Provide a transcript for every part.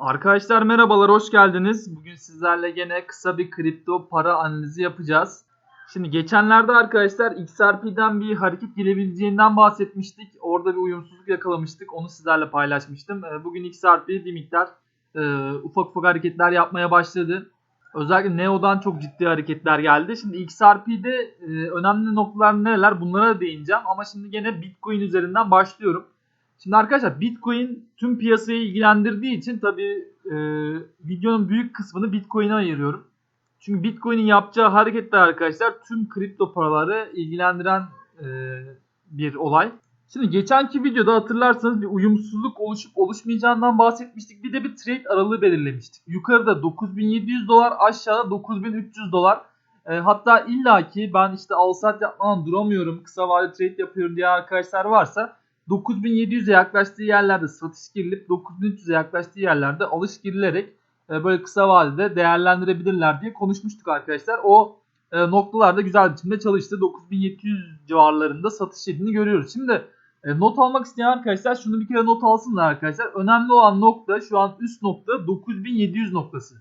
Arkadaşlar merhabalar, hoş geldiniz. Bugün sizlerle gene kısa bir kripto para analizi yapacağız. Şimdi geçenlerde arkadaşlar XRP'den bir hareket gelebileceğinden bahsetmiştik. Orada bir uyumsuzluk yakalamıştık. Onu sizlerle paylaşmıştım. Ee, Bugün XRP bir miktar e, ufak ufak hareketler yapmaya başladı. Özellikle Neo'dan çok ciddi hareketler geldi. Şimdi XRP'de e, önemli noktalar neler bunlara değineceğim. Ama şimdi gene Bitcoin üzerinden başlıyorum. Şimdi arkadaşlar Bitcoin tüm piyasayı ilgilendirdiği için tabii e, videonun büyük kısmını Bitcoin'e ayırıyorum. Çünkü Bitcoin'in yapacağı hareketler arkadaşlar tüm kripto paraları ilgilendiren e, bir olay. Şimdi geçenki videoda hatırlarsanız bir uyumsuzluk oluşup oluşmayacağından bahsetmiştik. Bir de bir trade aralığı belirlemiştik. Yukarıda 9700 dolar, aşağıda 9300 dolar. E, hatta illaki ben işte al sat yapmadan duramıyorum, kısa vade trade yapıyorum diye arkadaşlar varsa 9700'e yaklaştığı yerlerde satış girilip 9300'e yaklaştığı yerlerde alış girilerek e, böyle kısa vadede değerlendirebilirler diye konuşmuştuk arkadaşlar. O e, noktalarda güzel biçimde çalıştı. 9700 civarlarında satış yediğini görüyoruz. Şimdi e, not almak isteyen arkadaşlar şunu bir kere not alsınlar arkadaşlar. Önemli olan nokta şu an üst nokta 9700 noktası.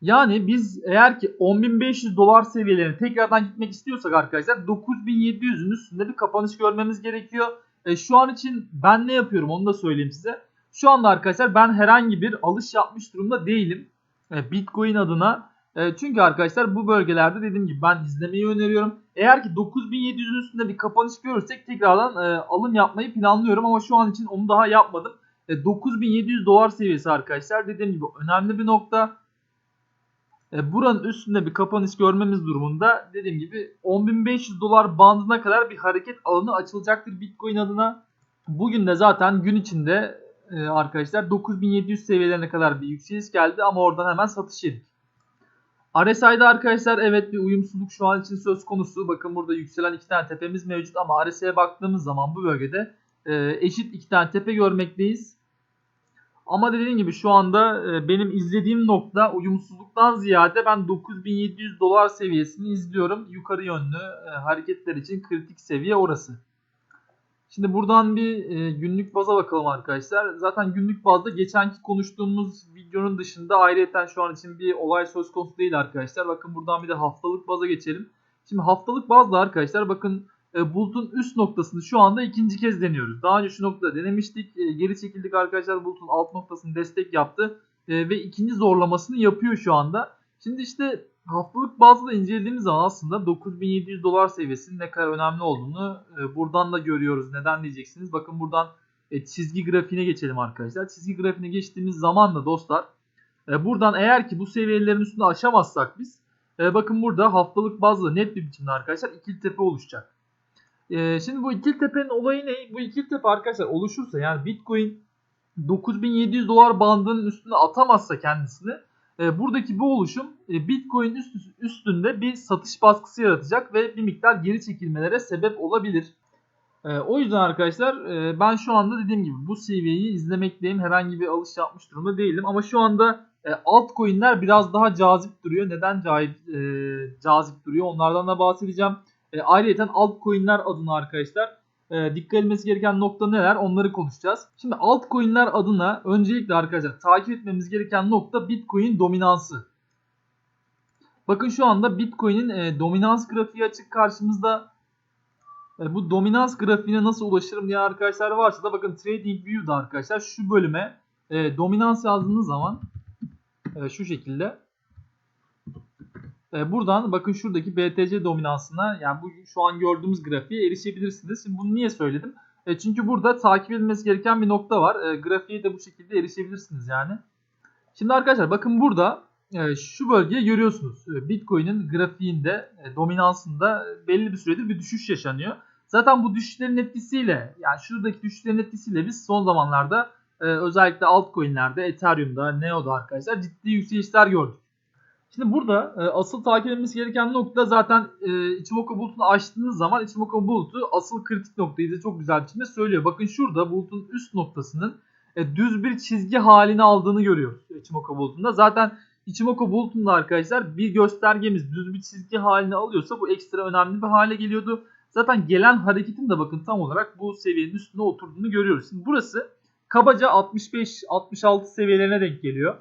Yani biz eğer ki 10.500 dolar seviyelerine tekrardan gitmek istiyorsak arkadaşlar 9.700'ün üstünde bir kapanış görmemiz gerekiyor. E, şu an için ben ne yapıyorum onu da söyleyeyim size. Şu anda arkadaşlar ben herhangi bir alış yapmış durumda değilim. E, Bitcoin adına. E, çünkü arkadaşlar bu bölgelerde dediğim gibi ben izlemeyi öneriyorum. Eğer ki 9700'ün üstünde bir kapanış görürsek tekrardan e, alım yapmayı planlıyorum. Ama şu an için onu daha yapmadım. E, 9700 dolar seviyesi arkadaşlar dediğim gibi önemli bir nokta. E, buranın üstünde bir kapanış görmemiz durumunda dediğim gibi 10.500 dolar bandına kadar bir hareket alanı açılacaktır Bitcoin adına. Bugün de zaten gün içinde e, arkadaşlar 9700 seviyelerine kadar bir yükseliş geldi ama oradan hemen satış yedik. RSI'de arkadaşlar evet bir uyumsuzluk şu an için söz konusu. Bakın burada yükselen iki tane tepemiz mevcut ama RSI'ye baktığımız zaman bu bölgede e, eşit iki tane tepe görmekteyiz. Ama dediğim gibi şu anda e, benim izlediğim nokta uyumsuzluktan ziyade ben 9700 dolar seviyesini izliyorum. Yukarı yönlü e, hareketler için kritik seviye orası. Şimdi buradan bir e, günlük baza bakalım arkadaşlar. Zaten günlük bazda geçenki konuştuğumuz videonun dışında ayrıyeten şu an için bir olay söz konusu değil arkadaşlar. Bakın buradan bir de haftalık baza geçelim. Şimdi haftalık bazda arkadaşlar bakın e, bulutun üst noktasını şu anda ikinci kez deniyoruz. Daha önce şu noktada denemiştik. E, geri çekildik arkadaşlar. Bulutun alt noktasını destek yaptı. E, ve ikinci zorlamasını yapıyor şu anda. Şimdi işte haftalık bazda da incelediğimiz zaman aslında 9700 dolar seviyesinin ne kadar önemli olduğunu buradan da görüyoruz. Neden diyeceksiniz? Bakın buradan çizgi grafiğine geçelim arkadaşlar. Çizgi grafiğine geçtiğimiz zaman da dostlar buradan eğer ki bu seviyelerin üstünde aşamazsak biz bakın burada haftalık bazda net bir biçimde arkadaşlar ikili tepe oluşacak. E, şimdi bu ikili tepenin olayı ne? Bu ikili tepe arkadaşlar oluşursa yani Bitcoin 9700 dolar bandının üstüne atamazsa kendisini e, buradaki bu oluşum e, Bitcoin üst, üstünde bir satış baskısı yaratacak ve bir miktar geri çekilmelere sebep olabilir. E, o yüzden arkadaşlar ben şu anda dediğim gibi bu seviyeyi izlemekteyim. Herhangi bir alış yapmış durumda değilim. Ama şu anda e, altcoin'ler biraz daha cazip duruyor. Neden cazip duruyor onlardan da bahsedeceğim. E, ayrıca altcoin'ler adına arkadaşlar e, dikkat edilmesi gereken nokta neler onları konuşacağız. Şimdi altcoin'ler adına öncelikle arkadaşlar takip etmemiz gereken nokta Bitcoin dominansı. Bakın şu anda Bitcoin'in e, dominans grafiği açık karşımızda. E, bu dominans grafiğine nasıl ulaşırım diye arkadaşlar varsa da bakın Trading View'da arkadaşlar şu bölüme e, dominans yazdığınız zaman e, şu şekilde e, buradan bakın şuradaki BTC dominansına yani bu şu an gördüğümüz grafiğe erişebilirsiniz. Şimdi bunu niye söyledim? E, çünkü burada takip edilmesi gereken bir nokta var. E, grafiğe de bu şekilde erişebilirsiniz yani. Şimdi arkadaşlar bakın burada e, şu bölgeyi görüyorsunuz. E, Bitcoin'in grafiğinde e, dominansında belli bir süredir bir düşüş yaşanıyor. Zaten bu düşüşlerin etkisiyle yani şuradaki düşüşlerin etkisiyle biz son zamanlarda e, özellikle altcoin'lerde, Ethereum'da, Neo'da arkadaşlar ciddi yükselişler gördük. Şimdi burada e, asıl takip edilmesi gereken nokta zaten e, Ichimoku bulutunu açtığınız zaman Ichimoku bulutu asıl kritik noktayı da çok güzel biçimde söylüyor. Bakın şurada bulutun üst noktasının e, düz bir çizgi halini aldığını görüyoruz Ichimoku bulutunda. Zaten Ichimoku bulutunda arkadaşlar bir göstergemiz düz bir çizgi halini alıyorsa bu ekstra önemli bir hale geliyordu. Zaten gelen hareketin de bakın tam olarak bu seviyenin üstüne oturduğunu görüyoruz. Şimdi burası kabaca 65-66 seviyelerine denk geliyor.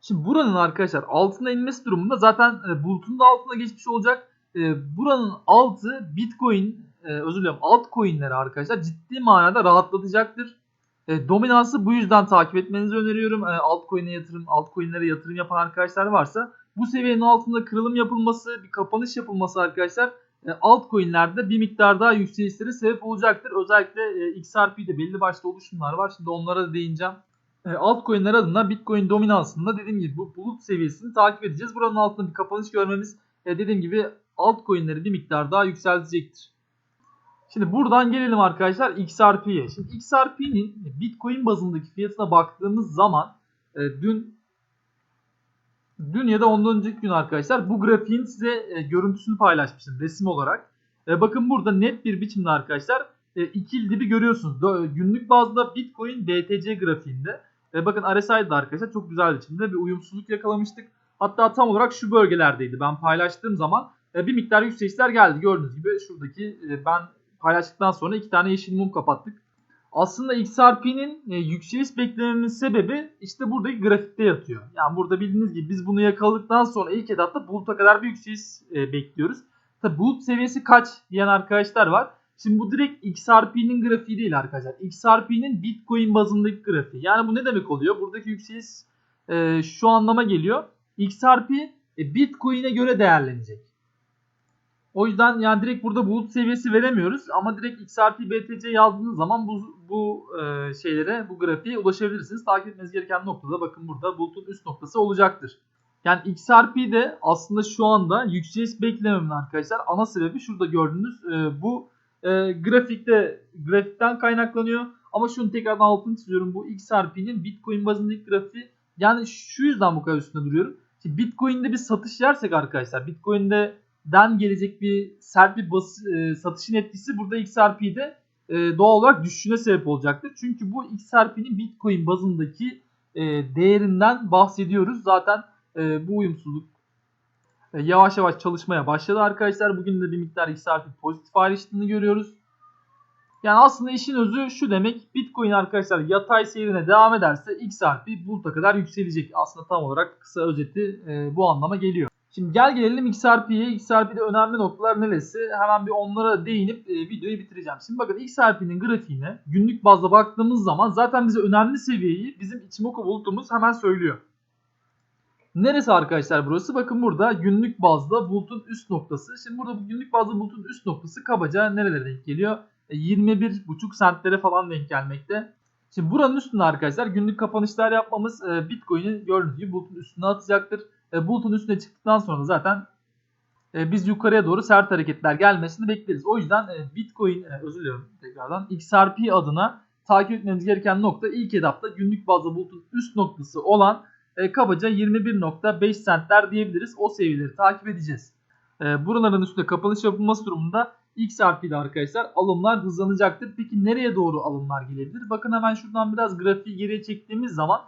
Şimdi buranın arkadaşlar altına inmesi durumunda zaten e, bulutun da altına geçmiş olacak. E, buranın altı Bitcoin, e, özür dilerim altcoin'leri arkadaşlar ciddi manada rahatlatacaktır. E, dominansı bu yüzden takip etmenizi öneriyorum. E, altcoin'e yatırım, altcoin'lere yatırım yapan arkadaşlar varsa bu seviyenin altında kırılım yapılması, bir kapanış yapılması arkadaşlar e, altcoin'lerde bir miktar daha yükselişlere sebep olacaktır. Özellikle XRP'de belli başlı oluşumlar var. Şimdi onlara da değineceğim. E, altcoin'ler adına Bitcoin dominansında dediğim gibi bu bulut seviyesini takip edeceğiz. Buranın altında bir kapanış görmemiz e, dediğim gibi altcoin'leri bir miktar daha yükseltecektir. Şimdi buradan gelelim arkadaşlar XRP'ye. Şimdi XRP'nin Bitcoin bazındaki fiyatına baktığımız zaman e, dün dün ya da ondan önceki gün arkadaşlar bu grafiğin size görüntüsünü paylaşmıştım resim olarak. Bakın burada net bir biçimde arkadaşlar e, ikili dibi görüyorsunuz. Günlük bazda Bitcoin BTC grafiğinde. E, bakın RSI'de arkadaşlar çok güzel biçimde bir uyumsuzluk yakalamıştık. Hatta tam olarak şu bölgelerdeydi. Ben paylaştığım zaman e, bir miktar yükselişler geldi. Gördüğünüz gibi şuradaki e, ben paylaştıktan sonra iki tane yeşil mum kapattık. Aslında XRP'nin e, yükseliş beklememin sebebi işte buradaki grafikte yatıyor. Yani burada bildiğiniz gibi biz bunu yakaladıktan sonra ilk etapta buluta kadar bir yükseliş e, bekliyoruz. Tabi bulut seviyesi kaç diyen arkadaşlar var. Şimdi bu direkt XRP'nin grafiği değil arkadaşlar. XRP'nin Bitcoin bazındaki grafiği. Yani bu ne demek oluyor? Buradaki yükseliş e, şu anlama geliyor. XRP e, Bitcoin'e göre değerlenecek. O yüzden yani direkt burada bulut seviyesi veremiyoruz ama direkt XRP BTC yazdığınız zaman bu bu e, şeylere bu grafiğe ulaşabilirsiniz. Takip etmeniz gereken noktada bakın burada bulutun üst noktası olacaktır. Yani XRP'de aslında şu anda yükseliş beklememin arkadaşlar ana sebebi şurada gördüğünüz e, bu e, grafikte grafikten kaynaklanıyor. Ama şunu tekrardan altını çiziyorum. Bu XRP'nin Bitcoin bazındaki grafiği yani şu yüzden bu kadar üstünde duruyorum. Şimdi Bitcoin'de bir satış yersek arkadaşlar Bitcoin'de den gelecek bir sert bir bas, e, satışın etkisi burada XRP'de e, doğal olarak düşüşüne sebep olacaktır. Çünkü bu XRP'nin Bitcoin bazındaki e, değerinden bahsediyoruz. Zaten e, bu uyumsuzluk yavaş yavaş çalışmaya başladı arkadaşlar. Bugün de bir miktar XRP pozitif ayrıştığını görüyoruz. Yani aslında işin özü şu demek. Bitcoin arkadaşlar yatay seyrine devam ederse XRP buluta kadar yükselecek. Aslında tam olarak kısa özeti e, bu anlama geliyor. Şimdi gel gelelim XRP'ye. XRP'de önemli noktalar neresi? Hemen bir onlara değinip e, videoyu bitireceğim. Şimdi bakın XRP'nin grafiğine günlük bazda baktığımız zaman zaten bize önemli seviyeyi bizim Ichimoku bulutumuz hemen söylüyor. Neresi arkadaşlar burası? Bakın burada günlük bazda bulutun üst noktası. Şimdi burada bu günlük bazda bulutun üst noktası kabaca nerelere denk geliyor? E, 21,5 sentlere falan denk gelmekte. Şimdi buranın üstünde arkadaşlar günlük kapanışlar yapmamız e, Bitcoin'i gördüğünüz gibi bulutun üstüne atacaktır. E, bulutun üstüne çıktıktan sonra zaten e, biz yukarıya doğru sert hareketler gelmesini bekleriz. O yüzden e, Bitcoin, e, özür diliyorum tekrardan, XRP adına takip etmemiz gereken nokta ilk etapta günlük bazda bulutun üst noktası olan e, kabaca 21.5 centler diyebiliriz. O seviyeleri takip edeceğiz. E, buraların üstünde kapanış yapılması durumunda XRP'de arkadaşlar alımlar hızlanacaktır. Peki nereye doğru alımlar gelebilir? Bakın hemen şuradan biraz grafiği geriye çektiğimiz zaman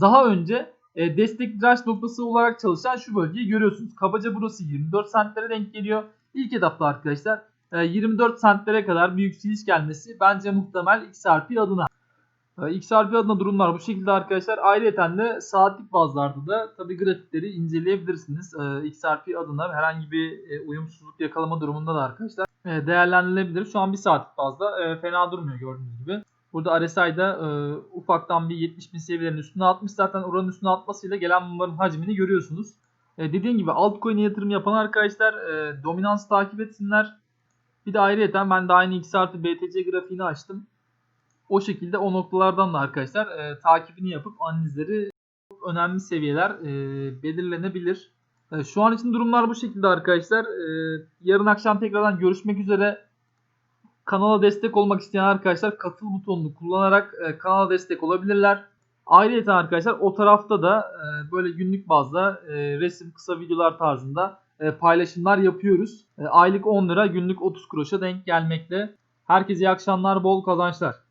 daha önce e, destek direnç noktası olarak çalışan şu bölgeyi görüyorsunuz. Kabaca burası 24 centlere denk geliyor. İlk etapta arkadaşlar e, 24 centlere kadar bir yükseliş gelmesi bence muhtemel XRP adına. E, XRP adına durumlar bu şekilde arkadaşlar. Ayrıca de saatlik bazlarda da tabi grafikleri inceleyebilirsiniz. E, XRP adına herhangi bir e, uyumsuzluk yakalama durumunda da arkadaşlar e, değerlendirilebilir. Şu an bir saatlik bazda e, fena durmuyor gördüğünüz gibi. Burada RSI'da e, ufaktan bir 70 bin seviyelerin üstüne atmış. Zaten oranın üstüne atmasıyla gelen mumların hacmini görüyorsunuz. E, dediğim gibi altcoin'e yatırım yapan arkadaşlar e, dominans takip etsinler. Bir de ayrıca ben de aynı X artı BTC grafiğini açtım. O şekilde o noktalardan da arkadaşlar e, takibini yapıp analizleri çok önemli seviyeler e, belirlenebilir. E, şu an için durumlar bu şekilde arkadaşlar. E, yarın akşam tekrardan görüşmek üzere. Kanala destek olmak isteyen arkadaşlar katıl butonunu kullanarak e, kanala destek olabilirler. Ayrıca arkadaşlar o tarafta da e, böyle günlük bazda e, resim kısa videolar tarzında e, paylaşımlar yapıyoruz. E, aylık 10 lira günlük 30 kuruşa denk gelmekte. Herkese iyi akşamlar bol kazançlar.